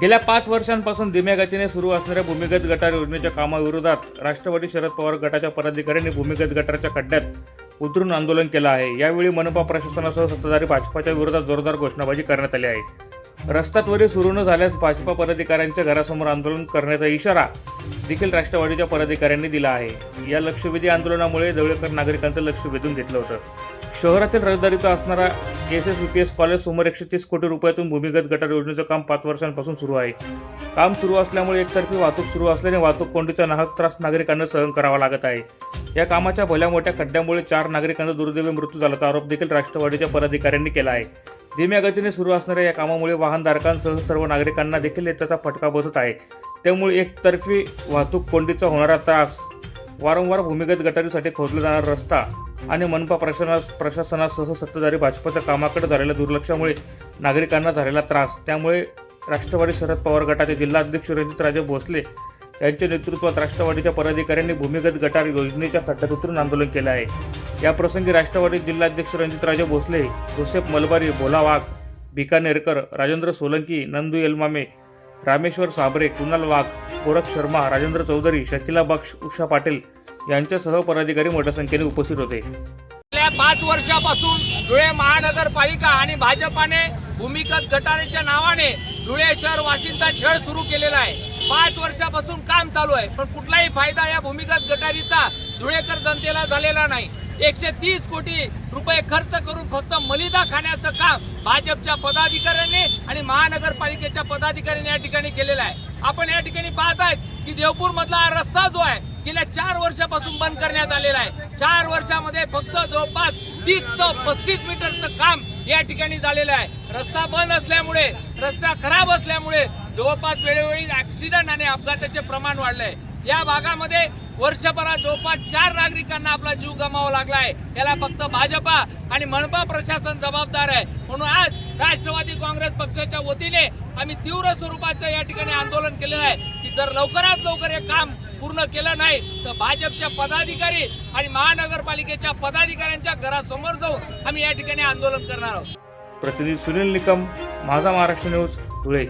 गेल्या पाच वर्षांपासून धीम्या गतीने सुरू असणाऱ्या भूमिगत गटार योजनेच्या कामाविरोधात राष्ट्रवादी शरद पवार गटाच्या पदाधिकाऱ्यांनी भूमिगत गटारच्या खड्ड्यात उतरून आंदोलन केलं आहे. यावेळी मनपा प्रशासनासह सत्ताधारी भाजपाच्या विरोधात जोरदार घोषणाबाजी करण्यात आली आहे. रस्ता सुरू न झाल्यास भाजपा पदाधिकाऱ्यांच्या घरासमोर आंदोलन करण्याचा इशारा देखील राष्ट्रवादीच्या पदाधिकाऱ्यांनी दिला आहे. या लक्षवेधी आंदोलनामुळे जवळकर नागरिकांचं लक्ष वेधून घेतलं होतं. शहरातील रहदारीचा असणारा S S P S college सुमारे एकशे तीस कोटी रुपयातून भूमिगत गटार योजनेचं काम पाच वर्षांपासून सुरू आहे. काम सुरू असल्यामुळे एकतर्फी वाहतूक सुरू असल्याने वाहतूक कोंडीचा नाहक त्रास नागरिकांना सहन करावा लागत आहे. या कामाच्या भल्या मोठ्या खड्ड्यामुळे चार नागरिकांचा दुर्दैवी मृत्यू झाल्याचा आरोप देखील राष्ट्रवादीच्या पदाधिकाऱ्यांनी केला आहे. धीम्या गतीने सुरू असणाऱ्या या कामामुळे वाहनधारकांसह सर्व नागरिकांना देखील त्याचा फटका बसत आहे. त्यामुळे एकतर्फी वाहतूक कोंडीचा होणारा त्रास वारंवार भूमिगत गटारीसाठी खोदला जाणारा रस्ता आणि मनपा प्रशासना प्रशासनासह सत्ताधारी भाजपच्या कामाकडे झालेल्या दुर्लक्षामुळे नागरिकांना झालेला त्रास. त्यामुळे राष्ट्रवादी शरद पवार गटाचे जिल्हाध्यक्ष रणजितराजे भोसले यांच्या नेतृत्वात राष्ट्रवादीच्या पदाधिकाऱ्यांनी भूमिगत गटार योजनेच्या खड्ड्यात उतरून आंदोलन केलं आहे. याप्रसंगी राष्ट्रवादी जिल्हाध्यक्ष रणजितराजे भोसले जोसेफ मलबारी भोला वाघ बिकानेरकर राजेंद्र सोलंकी नंदू येलमामे रामेश्वर साबरे कुणाल वाघ गोरख शर्मा राजेंद्र चौधरी शकिला बक्ष उषा पाटील यांच्यासह पदाधिकारी मोठ्या संख्येने उपस्थित होते. गेल्या पाच वर्षापासून धुळे महानगरपालिका आणि भाजपाने भूमिगत गटारीच्या नावाने धुळे शहरवाशींचा छळ सुरू केलेला आहे. पाच वर्षापासून काम चालू आहे पण कुठलाही फायदा या भूमिगत गटारीचा धुळेकर जनतेला झालेला नाही. एकशे तीस कोटी रुपये खर्च करून फक्त मलिदा खाण्याचं काम भाजपच्या पदाधिकाऱ्यांनी आणि महानगरपालिकेच्या पदाधिकाऱ्यांनी या ठिकाणी केलेलं आहे. आपण या ठिकाणी पाहत पाहतायत की देवपूर मधला हा रस्ता जो वर्षापासून बंद करण्यात आलेला आहे. चार वर्षामध्ये फक्त जवळपास तीस ते पस्तीस मीटरचं काम या ठिकाणी झालेलं आहे. रस्ता बंद असल्यामुळे रस्ता खराब असल्यामुळे जवळपास वेळोवेळी ऍक्सिडेंट आणि अपघाताचे प्रमाण वाढलंय. या भागामध्ये वर्षभरात जवळपास चार नागरिकांना आपला जीव गमावा लागला आहे याला फक्त भाजपा आणि मनपा प्रशासन जबाबदार आहे. म्हणून आज राष्ट्रवादी काँग्रेस पक्षाच्या वतीने आम्ही तीव्र स्वरूपाचं या ठिकाणी आंदोलन केलेलं आहे की जर लवकरात लवकर हे काम पूर्ण केलं नाही तर भाजपच्या पदाधिकारी आणि महानगरपालिकेच्या पदाधिकाऱ्यांच्या घरासमोर जाऊन आम्ही या ठिकाणी आंदोलन करणार आहोत. प्रतिनिधी सुनील निकम माझा महाराष्ट्र न्यूज धुळे.